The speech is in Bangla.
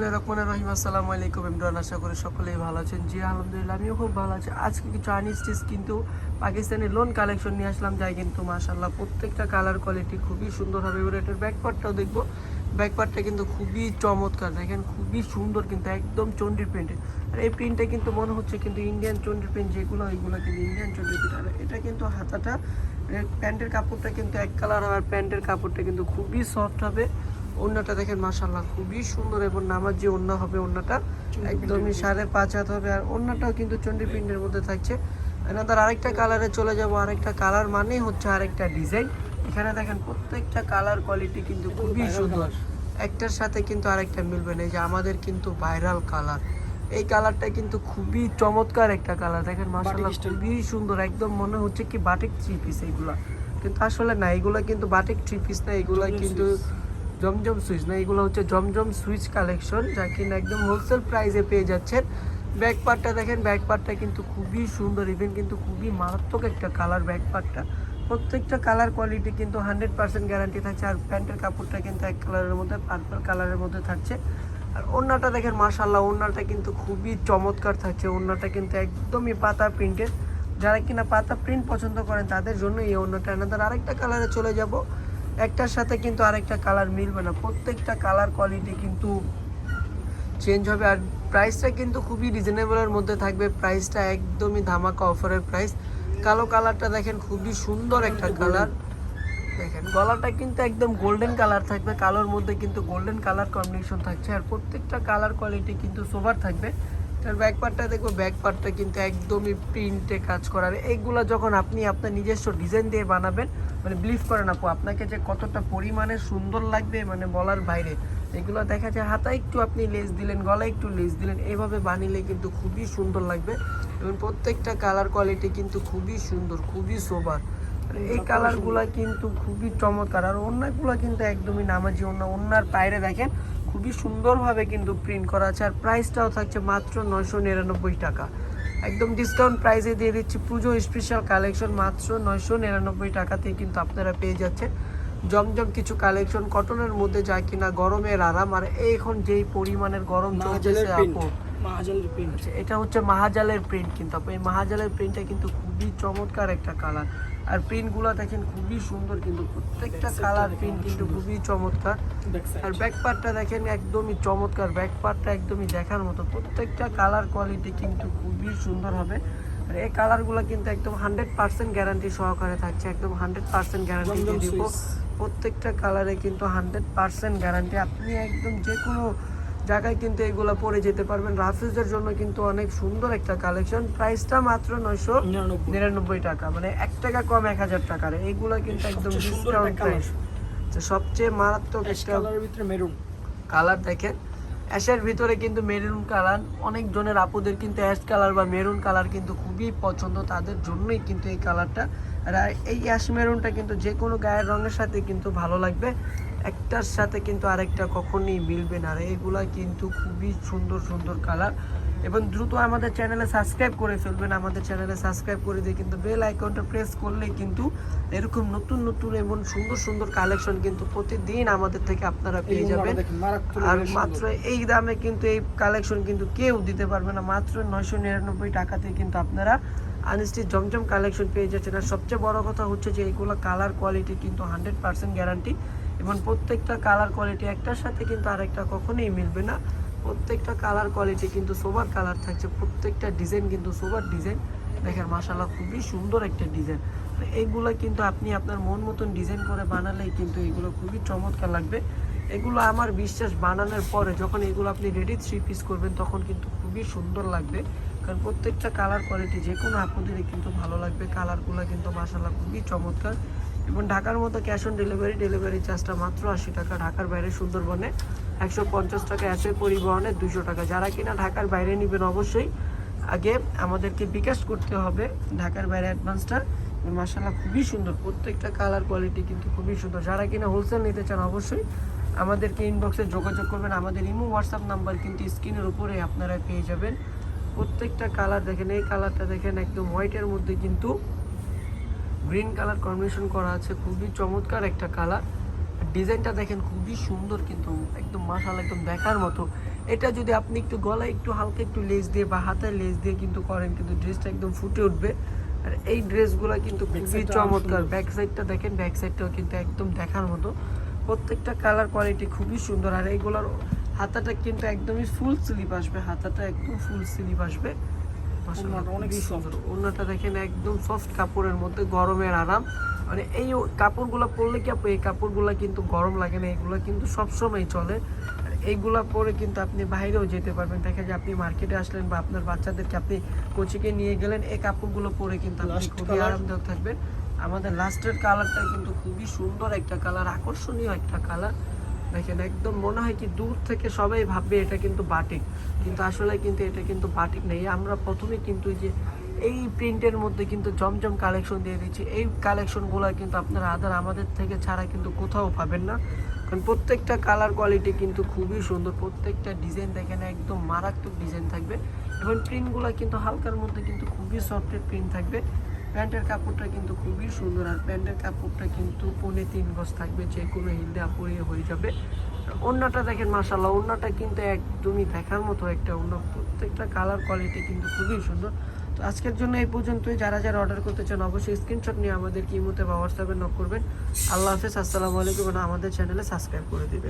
বিসমুল্লাহ রহমান রহিম। আসসালামু আলাইকুম ইমরান আশা করি সকলেই ভালো আছেন। জি, আলহামদুলিল্লাহ, আমিও খুব ভালো আছি। আজকে কিছু আনস্টিচ কিন্তু পাকিস্তানি লোন কালেকশন নিয়ে আসলাম, যাই কিন্তু মাশাল্লাহ প্রত্যেকটা কালার কোয়ালিটি খুবই সুন্দর হবে। এবার এটার ব্যাকপার্টটাও দেখব। ব্যাকপার্টটা কিন্তু খুবই চমৎকার, দেখেন খুবই সুন্দর কিন্তু একদম চন্ডি প্রিন্টের আর এই প্রিন্টটা কিন্তু মনে হচ্ছে কিন্তু ইন্ডিয়ান চন্ডি প্রিন্ট যেগুলো, ওইগুলো কিন্তু ইন্ডিয়ান চন্ডি প্রিন্ট আর এটা কিন্তু হাতাটা প্যান্টের কাপড়টা কিন্তু এক কালার আর প্যান্টের কাপড়টা কিন্তু খুবই সফট হবে। ওড়নাটা দেখেন মাশাল্লাহ খুবই সুন্দর এবং নামার যে ওড়না হবে ওড়নাটা। একদমই সাড়ে পাঁচ হাত হবে আর ওড়নাটাও কিন্তু চন্ডি প্রিন্টের মধ্যে থাকছে। এনাদের আরেকটা কালারে চলে যাব আরেকটা কালার মানেই হচ্ছে আরেকটা ডিজাইন। এখানে দেখেন প্রত্যেকটা কালার কোয়ালিটি কিন্তু খুবই সুন্দর। একটার সাথে কিন্তু আরেকটা মিলবে না এই যে আমাদের কিন্তু ভাইরাল কালার। এই কালারটা কিন্তু খুবই চমৎকার একটা কালার দেখেন style। খুবই সুন্দর একদম মনে হচ্ছে কি বাটিক থ্রি পিস এইগুলা। কিন্তু আসলে না এগুলা কিন্তু বাটিক থ্রি পিস না এগুলা কিন্তু জমজম সুইচ, না, এগুলো হচ্ছে জমজম সুইচ কালেকশন, যা কিনা একদম হোলসেল প্রাইসে পেয়ে যাচ্ছেন। ব্যাক পার্টটা দেখেন ব্যাক পার্টটা কিন্তু খুবই সুন্দর ইভেন কিন্তু খুবই মারাত্মক একটা কালার ব্যাক পার্টটা প্রত্যেকটা কালার কোয়ালিটি কিন্তু হান্ড্রেড পার্সেন্ট গ্যারান্টি থাকছে, আর প্যান্টের কাপড়টা কিন্তু এক কালারের মধ্যে পার্পল কালারের মধ্যে থাকছে। আর ওড়নাটা দেখেন মাশাল্লাহ ওড়নাটা কিন্তু খুবই চমৎকার থাকছে, ওড়নাটা কিন্তু একদমই পাতা প্রিন্টের যারা কিনা পাতা প্রিন্ট পছন্দ করেন, তাদের জন্য এই ওড়নাটা। এনাদের আরেকটা কালারে চলে যাব। একটার সাথে কিন্তু আরেকটা কালার মিলবে না। প্রত্যেকটা কালার কোয়ালিটি কিন্তু চেঞ্জ হবে। আর প্রাইসটা কিন্তু খুবই রিজনেবলের মধ্যে থাকবে। প্রাইসটা একদমই ধামাকা অফারের প্রাইস কালো কালারটা দেখেন খুবই সুন্দর একটা কালার দেখেন গলাটা কিন্তু একদম গোল্ডেন কালার থাকবে। কালোর মধ্যে কিন্তু গোল্ডেন কালার কম্বিনেশন থাকছে। আর প্রত্যেকটা কালার কোয়ালিটি কিন্তু সোবার থাকবে। তার ব্যাক পার্টটা দেখব ব্যাক পার্টটা কিন্তু একদমই প্রিন্টে কাজ করার এইগুলো যখন আপনি আপনার নিজস্ব ডিজাইন দিয়ে বানাবেন মানে বিলিভ করেন আপু আপনাকে যে কতটা পরিমাণে সুন্দর লাগবে মানে বলার বাইরে এগুলো দেখা যায় হাতায় একটু আপনি লেস দিলেন গলায় একটু লেস দিলেন এইভাবে বানিলে কিন্তু খুবই সুন্দর লাগবে এবং প্রত্যেকটা কালার কোয়ালিটি কিন্তু খুবই সুন্দর খুবই সোবার আর এই কালারগুলো কিন্তু খুবই চমৎকার। আর অন্যগুলো কিন্তু একদমই নামাজি অন্য অন্যার বাইরে দেখেন খুবই সুন্দরভাবে কিন্তু প্রিন্ট করা আছে। আর প্রাইসটাও থাকছে মাত্র নয়শো নিরানব্বই টাকা। একদম ডিসকাউন্ট প্রাইসে দিয়ে দিচ্ছি পুজো স্পেশাল কালেকশন মাত্র নয়শো নিরানব্বই টাকাতেই কিন্তু আপনারা পেয়ে যাচ্ছেন। জমজম কিছু কালেকশন কটনের মধ্যে যায় কিনা গরমের আরাম আর এখন যেই পরিমাণের গরম চলতেছে মাহাজালের প্রিন্ট আপু। মাহাজালের প্রিন্ট আচ্ছা, এটা হচ্ছে মাহাজালের প্রিন্ট কিন্তু আপু। এই মাহাজালের প্রিন্টটা কিন্তু খুবই চমৎকার একটা কালার আর প্রিন্টগুলো দেখেন খুবই সুন্দর কিন্তু প্রত্যেকটা কালার প্রিন্ট কিন্তু খুবই চমৎকার। আর ব্যাক পার্টটা দেখেন একদমই চমৎকার। ব্যাক পার্টটা একদমই দেখার মতো। প্রত্যেকটা কালার কোয়ালিটি কিন্তু খুবই সুন্দর হবে। আর এই কালারগুলো কিন্তু একদম হান্ড্রেড পার্সেন্ট গ্যারান্টি সহকারে থাকছে। একদম হান্ড্রেড পার্সেন্ট গ্যারান্টি দিয়ে দিব। প্রত্যেকটা কালারে কিন্তু হান্ড্রেড পার্সেন্ট গ্যারান্টি আপনি একদম যে কোনো জায়গায় কিন্তু এগুলো পরে যেতে পারবেন। রাফিজের জন্য কিন্তু অনেক সুন্দর একটা কালেকশন প্রাইসটা মাত্র নয়শো নিরানব্বই। টাকা মানে এক টাকা কম এক হাজার টাকার। এইগুলো কিন্তু একদম সবচেয়ে ডিসকাউন্ট প্রাইস সবচেয়ে মারাত্মক একটা ভিতরে মেরুন কালার দেখেন। অ্যাশের ভিতরে কিন্তু মেরুন কালার অনেক জনের আপুদের কিন্তু অ্যাশ কালার বা মেরুন কালার কিন্তু খুবই পছন্দ। তাদের জন্যই কিন্তু এই কালারটা আর এই অ্যাশ মেরুনটা কিন্তু যে কোনো গায়ের রঙের সাথে কিন্তু ভালো লাগবে। একটার সাথে কিন্তু আরেকটা কখনই মিলবে না। আর এইগুলা কিন্তু খুবই সুন্দর সুন্দর কালার এবং দ্রুত আমাদের চ্যানেলে সাবস্ক্রাইব করে ফেলবেন। আমাদের চ্যানেলে সাবস্ক্রাইব করে দিয়ে কিন্তু বেল আইকনটা প্রেস করলে কিন্তু এরকম নতুন নতুন এবং সুন্দর সুন্দর কালেকশন কিন্তু প্রতিদিন আমাদের থেকে আপনারা পেয়ে যাবেন। আর মাত্র এই দামে কিন্তু এই কালেকশন কিন্তু কেউ দিতে পারবে না। মাত্র নয়শো নিরানব্বই টাকাতে কিন্তু আপনারা আনস্টিচ জমজম কালেকশন পেয়ে যাচ্ছেন। আর সবচেয়ে বড় কথা হচ্ছে যে এইগুলো কালার কোয়ালিটি কিন্তু হান্ড্রেড পার্সেন্ট গ্যারান্টি। এবং প্রত্যেকটা কালার কোয়ালিটি একটার সাথে কিন্তু আরেকটা কখনোই মিলবে না। প্রত্যেকটা কালার কোয়ালিটি কিন্তু সোবার কালার থাকছে। প্রত্যেকটা ডিজাইন কিন্তু সোবার ডিজাইন। দেখেন মাসাল্লাহ খুবই সুন্দর একটা ডিজাইন। এইগুলো কিন্তু আপনি আপনার মন মতন ডিজাইন করে বানালেই কিন্তু এগুলো খুবই চমৎকার লাগবে। এগুলো আমার বিশ্বাস বানানোর পরে যখন এগুলো আপনি রেডি থ্রি পিস করবেন, তখন কিন্তু খুবই সুন্দর লাগবে। কারণ প্রত্যেকটা কালার কোয়ালিটি যে কোনো আপনাদেরই কিন্তু ভালো লাগবে। কালারগুলো কিন্তু মাসাল্লাহ খুবই চমৎকার। এবং ঢাকার মতো ক্যাশ অন ডেলিভারি ডেলিভারি চার্জটা মাত্র আশি টাকা ঢাকার বাইরে সুন্দরবনে। একশো পঞ্চাশ টাকা অ্যাপে পরিবহনে দুশো টাকা। যারা কিনা ঢাকার বাইরে নেবেন অবশ্যই আগে আমাদেরকে বিকাশ করতে হবে ঢাকার বাইরে অ্যাডভান্সটা মাসাল্লাহ খুবই সুন্দর। প্রত্যেকটা কালার কোয়ালিটি কিন্তু খুবই সুন্দর। যারা কিনা হোলসেল নিতে চান অবশ্যই আমাদেরকে ইনবক্সে যোগাযোগ করবেন। আমাদের ইমো হোয়াটসঅ্যাপ নাম্বার কিন্তু স্ক্রিনের উপরে আপনারা পেয়ে যাবেন। প্রত্যেকটা কালার দেখেন এই কালারটা দেখেন একদম হোয়াইটের মধ্যে কিন্তু গ্রিন কালার কম্বিনেশন করা আছে খুবই চমৎকার একটা কালার ডিজাইনটা দেখেন খুবই সুন্দর কিন্তু একদম মাসাল একদম দেখার মতো। এটা যদি আপনি একটু গলায় একটু হালকা একটু লেস দিয়ে বা হাতায় লেস দিয়ে কিন্তু করেন কিন্তু ড্রেসটা একদম ফুটে উঠবে। আর এই ড্রেসগুলো কিন্তু খুবই চমৎকার। ব্যাক সাইডটা দেখেন ব্যাক সাইডটাও কিন্তু একদম দেখার মতো। প্রত্যেকটা কালার কোয়ালিটি খুবই সুন্দর। আর এইগুলোর হাতাটা কিন্তু একদমই ফুল স্লিপ আসবে হাতাটা একদম ফুল স্লিপ আসবে। অনেক সুন্দর। ওড়নাটা দেখেন একদম সফট কাপড়ের মধ্যে গরমের আরাম। মানে এই কাপড়গুলো পরলে কি আপু এই কাপড়গুলো কিন্তু গরম লাগে না এগুলো কিন্তু সবসময় চলে। এইগুলা পরে কিন্তু আপনি বাইরেও যেতে পারবেন। দেখা যায় আপনি মার্কেটে আসলেন বা আপনার বাচ্চাদেরকে আপনি কোচিংয়ে নিয়ে গেলেন এই কাপড়গুলো পরে কিন্তু আপনি খুবই আরামদায়ক থাকবেন। আমাদের লাস্টের কালারটা কিন্তু খুবই সুন্দর একটা কালার আকর্ষণীয় একটা কালার দেখেন, একদম মনে হয় কি দূর থেকে সবাই ভাববে এটা কিন্তু বাটিক। কিন্তু আসলে কিন্তু এটা কিন্তু বাটিক নেই। আমরা প্রথমে কিন্তু যে এই প্রিন্টের মধ্যে কিন্তু জমজম কালেকশন দিয়ে দিচ্ছি। এই কালেকশনগুলো কিন্তু আপনারা আদার আমাদের থেকে ছাড়া কিন্তু কোথাও পাবেন না। কারণ প্রত্যেকটা কালার কোয়ালিটি কিন্তু খুবই সুন্দর। প্রত্যেকটা ডিজাইন দেখেন, একদম মারাত্মক ডিজাইন থাকবে। এবং প্রিন্টগুলো কিন্তু হালকার মধ্যে কিন্তু খুবই সফটের প্রিন্ট থাকবে। প্যান্টের কাপড়টা কিন্তু খুবই সুন্দর, আর প্যান্টের কাপড়টা কিন্তু পৌনে তিন গজ থাকবে, যে কোনো হিল দেওয়া পরিয়ে হয়ে যাবে। ওড়নাটা দেখেন মাসাল্লাহ ওড়নাটা কিন্তু একদমই দেখার মতো একটা ওড়না। প্রত্যেকটা কালার কোয়ালিটি কিন্তু খুবই সুন্দর। তো আজকের জন্য এই পর্যন্তই। যারা যারা অর্ডার করতে চান, অবশ্যই স্ক্রিনশট নিয়ে আমাদের কিমোতে বা হোয়াটসঅ্যাপে নক করবেন। আল্লাহ হাফেজ, আসসালামু আলাইকুম, আমাদের চ্যানেলে সাবস্ক্রাইব করে দিবেন।